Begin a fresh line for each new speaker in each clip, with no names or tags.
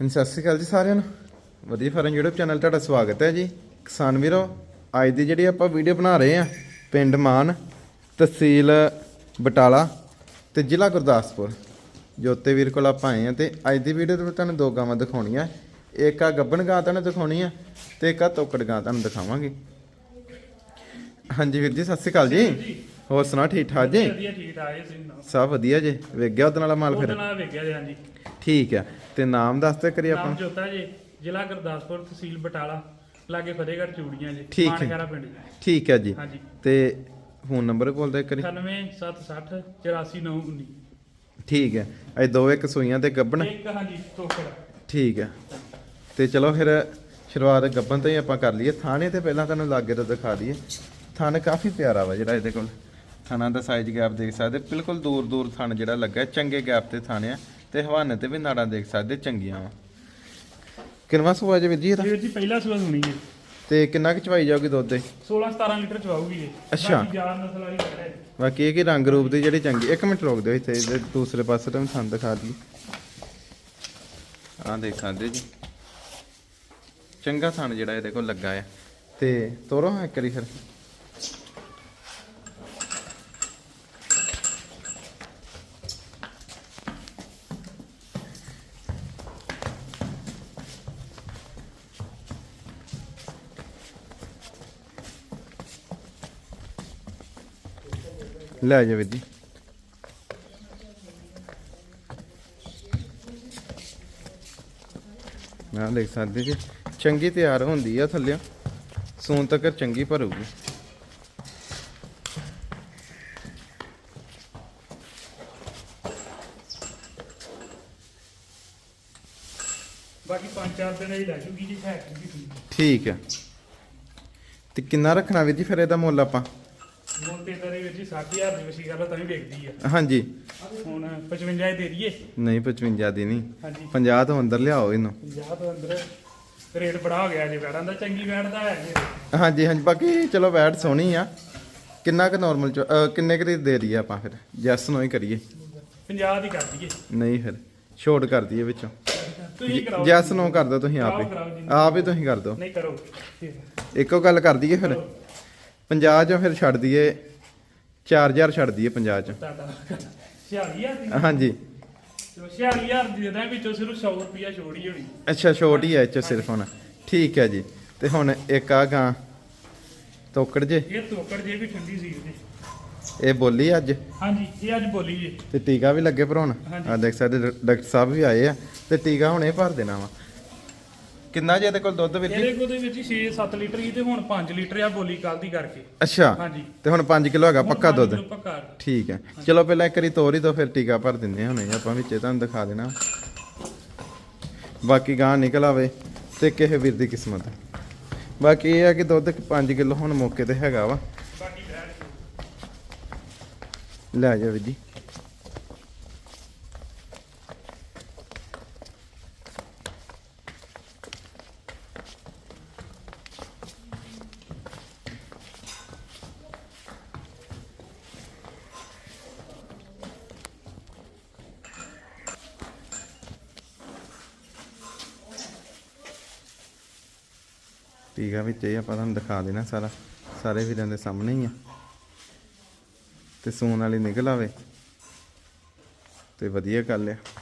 ਹਾਂਜੀ ਸਤਿ ਸ਼੍ਰੀ ਅਕਾਲ ਜੀ ਸਾਰਿਆਂ ਨੂੰ। ਵਧੀਆ ਫਾਰਮ YouTube ਚੈਨਲ ਤੁਹਾਡਾ ਸਵਾਗਤ ਹੈ ਜੀ। ਕਿਸਾਨ ਵੀਰੋ ਅੱਜ ਦੀ ਜਿਹੜੀ ਆਪਾਂ ਵੀਡੀਓ ਬਣਾ ਰਹੇ ਆ ਪਿੰਡ ਮਾਨ ਤਹਿਸੀਲ ਬਟਾਲਾ ਤੇ ਜ਼ਿਲ੍ਹਾ ਗੁਰਦਾਸਪੁਰ ਜੋਤੇ ਵੀਰ ਕੋਲ ਆਪਾਂ ਆਏ ਆ ਤੇ ਅੱਜ ਦੀ ਵੀਡੀਓ ਦੇ ਵਿੱਚ ਤੁਹਾਨੂੰ ਦੋ ਗਾਵਾਂ ਦਿਖਾਉਣੀਆਂ। ਇੱਕ ਆ ਗੱਬਣ ਗਾਂ ਤੁਹਾਨੂੰ ਦਿਖਾਉਣੀ ਆ ਤੇ ਇੱਕ ਆ ਤੋਕੜ ਗਾਂ ਤੁਹਾਨੂੰ ਦਿਖਾਵਾਂਗੇ। ਹਾਂਜੀ ਵੀਰ ਜੀ ਸਤਿ ਸ਼੍ਰੀ ਅਕਾਲ ਜੀ। ਹੋਰ ਸੁਣਾ ਠੀਕ ਠਾਕ ਜੀ?
ਵਧੀਆ ਠੀਕ ਠਾਕ ਜੀ
ਸਭ ਵਧੀਆ ਜੀ। ਵੇਖ ਗਿਆ ਉਹਦੇ ਨਾਲ ਮਾਲ
ਉਹਦੇ
ਫਿਰ
ਨਾਲ ਵੇਖਿਆ ਜੀ ਹਾਂਜੀ।
ਠੀਕ ਆ ਤੇ ਨਾਮ ਦੱਸ ਤੇ ਕਰੀ ਆਪਾਂ।
ਨਾਮ ਜੋਤਾ ਜੀ ਜ਼ਿਲ੍ਹਾ ਗੁਰਦਾਸਪੁਰ ਤਹਿਸੀਲ ਬਟਾਲਾ ਲਾਗੇ ਫਤਿਹਗੜ੍ਹ ਚੂੜੀਆਂ ਜੀ
ਠੀਕ ਹੈ।
ਮਾਨਖਾਰਾ ਪਿੰਡ ਜੀ।
ਠੀਕ ਹੈ ਜੀ।
ਹਾਂਜੀ।
ਤੇ ਫੋਨ ਨੰਬਰ ਬੋਲਦੇ ਕਰੀ।
9760 84919
ਠੀਕ ਹੈ। ਇਹ ਦੋ ਇੱਕ ਸੂਈਆਂ ਤੇ ਗੱਬਣ।
ਇੱਕ ਹਾਂਜੀ ਟੋਕੜ
ਠੀਕ ਹੈ। ਤੇ ਚਲੋ ਫਿਰ ਸ਼ੁਰੂਆਤ ਗੱਬਣ ਤੋਂ ਹੀ ਆਪਾਂ ਕਰ ਲਈਏ। ਥਾਣੇ ਤੇ ਪਹਿਲਾਂ ਤੁਹਾਨੂੰ ਲਾਗੇ ਤੋਂ ਦਿਖਾ ਦਈਏ। ਥਣ ਕਾਫੀ ਪਿਆਰਾ ਵਾ ਜਿਹੜਾ ਇਹਦੇ ਕੋਲ। ਥਣਾਂ ਦਾ ਸਾਈਜ਼ ਗੈਪ ਦੇਖ ਸਕਦੇ। ਬਿਲਕੁਲ ਦੂਰ ਦੂਰ ਥਣ ਜਿਹੜਾ ਲੱਗਾ। ਹੈ, ਚੰਗੇ ਗੈਪ ਤੇ ਥਣ ਆ। ਤੇ ਹਵਾਨੇ ਤੇ ਵੀ ਨਾੜਾਂ ਦੇਖ ਸਕਦੇ ਚੰਗੀਆਂ ਵਾ। ਕਿੰਨਵਾ ਸੂਆ ਜੀ ਵੀਰ ਜੀ ਇਹਦਾ?
ਵੀਰ ਜੀ ਪਹਿਲਾ ਸੂਆ ਸੁਣੀ ਜੀ।
ਤੇ ਕਿੰਨਾ ਕੁ ਚਵਾਈ ਜਾਊਗੀ ਦੁੱਧ ਦੇ
16 17 ਲੀਟਰ ਚਵਾਉਗੀ ਜੀ
ਅੱਛਾ।
ਬਾਕੀ ਜਾਨ ਨਸਲ ਵਾਲੀ ਹੈ
ਬਾਕੀ ਇਹ ਕਿ ਰੰਗ ਰੂਪ ਦੀ ਜਿਹੜੀ ਚੰਗੀ ਇੱਕ ਮਿੰਟ ਰੋਕ ਦਿਓ ਇੱਥੇ ਇਹਦੇ ਦੂਸਰੇ ਪਾਸੇ ਤੋਂ ਤੁਹਾਨੂੰ ਦਿਖਾ ਦਈਏ। ਆਹ ਦੇਖ ਸਕਦੇ ਜੀ। ਚੰਗਾ ਥਣ ਜਿਹੜਾ ਇਹਦੇ ਕੋਲ ਲੱਗਾ ਆ। ਤੇ ਤੋਰੋ ਹਾਂ ਇੱਕ ਵਾਰੀ ਫਿਰ। ਲੈ ਜਾ ਵੀਰ ਜੀ। ਮੈਂ ਦੇਖ ਸਕਦੇ ਜੀ ਚੰਗੀ ਤਿਆਰ ਹੁੰਦੀ ਆ ਥੱਲੇ ਸੂਨ ਤੱਕ ਚੰਗੀ ਭਰੂਗੀ।
ਬਾਕੀ 5-4 ਦਿਨ ਹੀ ਲੈ ਜੂਗੀ ਜੀ ਹੈ
ਠੀਕ ਹੈ ਤੇ ਕਿੰਨਾ ਰੱਖਣਾ ਵੀਰ ਜੀ ਫਿਰ ਇਹਦਾ ਮੁੱਲ ਆਪਾਂ?
ਮੁੱਲ ਤੇ ਤੇਰੇ ਵਿੱਚ ਜੀ 60000 ਦੀ ਵਸੀ ਗੱਲ ਤਾਂ ਵੀ ਵੇਖਦੀ ਆ।
ਹਾਂਜੀ।
ਹੁਣ 55 ਦੇ ਦਈਏ।
ਨਹੀਂ 55 ਦੀ ਨਹੀਂ।
ਹਾਂਜੀ।
50 ਤੋਂ ਅੰਦਰ ਲਿਆਓ ਇਹਨੂੰ।
50 ਤੋਂ ਅੰਦਰ। ਰੇਟ ਬੜਾ ਹੋ ਗਿਆ ਜੀ ਵੈੜਾਂ ਦਾ ਚੰਗੀ ਦਾ ਹੈ ਜੀ।
ਹਾਂਜੀ ਹਾਂਜੀ ਬਾਕੀ ਚਲੋ ਵੈਟ ਸੋਹਣੀ ਆ। ਕਿੰਨਾ ਕੁ ਨਾਰਮਲ ਕਿੰਨੇ ਕੁ ਦੀ ਦੇ ਦਈਏ ਆਪਾਂ ਫਿਰ? ਜੈਸ ਨੂੰ ਹੀ ਕਰੀਏ।
50 ਦੀ ਕਰ ਦਈਏ।
ਨਹੀਂ ਫਿਰ ਛੋਟ ਕਰ ਦਈਏ ਵਿੱਚੋਂ।
ਤੁਸੀਂ ਕਰਾਓ।
ਜੈਸ ਨੂੰ ਕਰ ਦਿਓ ਤੁਸੀਂ ਆਪ ਹੀ। ਆਪ ਹੀ ਤੁਸੀਂ ਕਰ ਦਿਓ।
ਨਹੀਂ ਕਰੋ।
ਇੱਕੋ ਗੱਲ ਕਰ ਦਈਏ ਫਿਰ? 50 ਚੋਂ ਫਿਰ ਛੱਡ ਦਈਏ 4000 ਛੱਡ ਦਈਏ 50 ਚੋਂ।
ਤੁਹਾਡਾ 46000 ਦੀ?
ਹਾਂਜੀ।
ਚਲੋ 46000 ਦੀ ਦੇਦਾ ਵਿੱਚੋਂ ਸਿਰਫ 100 ਰੁਪਿਆ ਛੋੜੀ ਹੋਣੀ।
ਅੱਛਾ ਛੋਟ ਹੀ ਹੈ ਇਹ 'ਚੋਂ ਸਿਰਫ ਹੁਣ। ਠੀਕ ਹੈ ਜੀ। ਤੇ ਹੁਣ ਇੱਕ ਆ ਗਾਂ ਤੋਕੜ ਜੇ।
ਇਹ ਤੋਕੜ ਜੇ ਵੀ ਠੰਡੀ ਸੀ ਜੀ
ਇਹ ਬੋਲੀ ਅੱਜ?
ਹਾਂਜੀ ਇਹ ਅੱਜ ਬੋਲੀ ਜੀ।
ਤੇ ਟੀਕਾ ਵੀ ਲੱਗੇ ਭਰਾਉਣ।
ਹਾਂਜੀ।
ਆ ਦੇਖ ਸਕਦੇ ਡਾਕਟਰ ਸਾਹਿਬ ਵੀ ਆਏ ਆ। ਤੇ ਟੀਕਾ ਹੁਣ ਇਹ ਭਰ ਦੇਣਾ ਵਾ। ਕਿੰਨਾ ਜੇ ਇਹਦੇ ਕੋਲ ਦੁੱਧ ਵੀਰ ਜੀ?
ਇਹਦੇ ਕੋਲ ਦੇ ਵਿੱਚ 6-7 ਲੀਟਰ ਹੀ ਤੇ ਹੁਣ 5 ਲੀਟਰ ਆ ਬੋਲੀ ਕੱਲ ਦੀ ਕਰਕੇ।
ਅੱਛਾ
ਹਾਂਜੀ।
ਤੇ ਹੁਣ 5 ਕਿਲੋ ਹੈਗਾ ਪੱਕਾ ਦੁੱਧ?
ਪੱਕਾ।
ਠੀਕ ਹੈ। ਚਲੋ ਪਹਿਲਾਂ ਇੱਕ ਵਾਰੀ ਤੋਰ ਹੀ ਦੋ ਫਿਰ ਟੀਕਾ ਭਰ ਦਿੰਦੇ ਹਾਂ ਹੁਣੇ ਆਪਾਂ ਵਿੱਚੇ ਤੁਹਾਨੂੰ ਦਿਖਾ ਦੇਣਾ। ਬਾਕੀ ਗਾਂ ਨਿਕਲ ਆਵੇ ਤੇ ਕਿਸੇ ਵੀਰ ਦੀ ਕਿਸਮਤ। ਬਾਕੀ ਇਹ ਆ ਕਿ ਦੁੱਧ 5 ਕਿਲੋ ਹੁਣ ਮੌਕੇ ਤੇ ਹੈਗਾ ਵਾ। ਲੈ ਜਾ ਵੀਰ ਜੀ। ਟੀਕਾ ਵਿੱਚ ਇਹ ਆਪਾਂ ਤੁਹਾਨੂੰ ਦਿਖਾ ਦੇਣਾ ਸਾਰਾ, ਸਾਰੇ ਵੀਰਾਂ ਦੇ ਸਾਹਮਣੇ ਹੀ ਆ। ਤੇ ਸੂਣ ਵਾਲੀ ਨਿਕਲ ਆਵੇ। ਤੇ ਵਧੀਆ ਗੱਲ ਆ।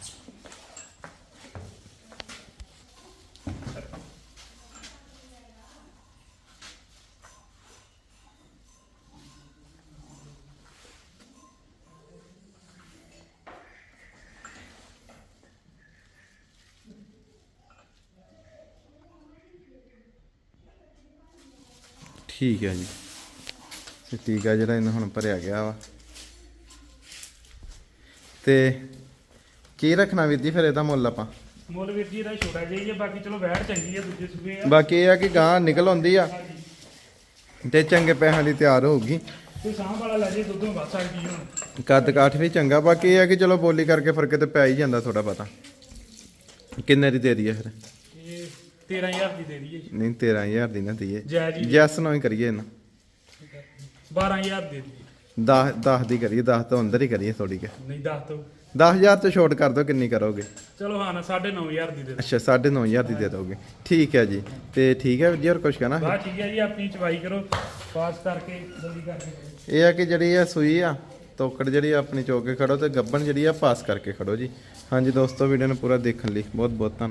ਠੀਕ ਹੈ ਜੀ। ਤੇ ਟੀਕਾ ਜਿਹੜਾ ਇਹਨੂੰ ਹੁਣ ਭਰਿਆ ਗਿਆ ਵਾ। ਤੇ ਕੀ ਰੱਖਣਾ ਵੀਰ ਜੀ ਫਿਰ ਇਹਦਾ ਮੁੱਲ ਆਪਾਂ?
ਮੁੱਲ ਵੀਰ ਜੀ ਦਾ ਛੋਟਾ ਜਿਹਾ ਹੀ ਹੈ ਬਾਕੀ ਚਲੋ ਵੈੜ ਚੰਗੀ ਹੈ ਦੂਜੇ ਸੂਬੇ ਆ।
ਬਾਕੀ ਇਹ ਆ ਕਿ ਗਾਂ ਨਿਕਲ ਆਉਂਦੀ ਆ ਤੇ ਚੰਗੇ ਪੈਸਿਆਂ ਦੀ ਤਿਆਰ ਹੋਊਗੀ।
ਕੋਈ ਸਾਂਭ ਵਾਲਾ ਲੈ ਜੇ ਦੁੱਧੋਂ ਵੱਧ ਸਕਦੀ ਹੁਣ।
ਕੱਦ ਕਾਠ ਵੀ ਚੰਗਾ ਬਾਕੀ ਇਹ ਆ ਕਿ ਚਲੋ ਬੋਲੀ ਕਰਕੇ ਫ਼ਰਕ ਤੇ ਪੈ ਹੀ ਜਾਂਦਾ ਥੋੜਾ ਪਤਾ ਕਿੰਨੇ ਦੀ ਦੇ ਦਈਏ ਫਿਰ?
13000 ਦੀ ਦੇ ਦਈਏ
ਨਹੀਂ 13000 ਦੀ ਨਾ ਦਈਏ।
ਜੈ ਜੀ
ਜੈਸ ਨਾ ਹੀ ਕਰੀਏ ਇਹਨਾਂ।
12000 ਦੇ ਦਈਏ।
10 10 ਦੀ ਕਰੀਏ 10 ਤੋਂ ਅੰਦਰ ਹੀ ਕਰੀਏ ਥੋੜੀ ਕਿ।
ਨਹੀਂ ਦੱਸ ਦੋ
10000 ਤੇ ਛੋਟ ਕਰ ਦਿਓ ਕਿੰਨੀ ਕਰੋਗੇ?
ਚਲੋ ਹਾਂ ਨਾ 9500 ਦੀ ਦੇ ਦਿਓ।
ਅੱਛਾ 9500 ਦੀ ਦੇ ਦੋਗੇ। ਠੀਕ ਹੈ ਜੀ। ਤੇ ਠੀਕ ਹੈ ਜੀ ਹੋਰ ਕੁਝ ਕਹਿਣਾ?
ਬਾਅਦ ਠੀਕ ਹੈ ਜੀ ਆਪਣੀ ਚਵਾਈ ਕਰੋ। ਪਾਸ ਕਰਕੇ ਜਲਦੀ ਕਰਕੇ। ਕਰੋ।
ਇਹ ਆ ਕਿ ਜਿਹੜੀ ਆ ਸੂਈ ਆ ਤੋਕੜ ਜਿਹੜੀ ਆ ਆਪਣੀ ਚੋਕ ਕੇ ਖੜੋ ਤੇ ਗੱਬਣ ਜਿਹੜੀ ਆ ਪਾਸ ਕਰਕੇ ਖੜੋ ਜੀ। ਹਾਂਜੀ ਦੋਸਤੋ ਵੀਡੀਓ ਨੂੰ ਪੂਰਾ ਦੇਖਣ ਲਈ ਬਹੁਤ ਬਹੁਤ ਧੰਨਵਾਦ।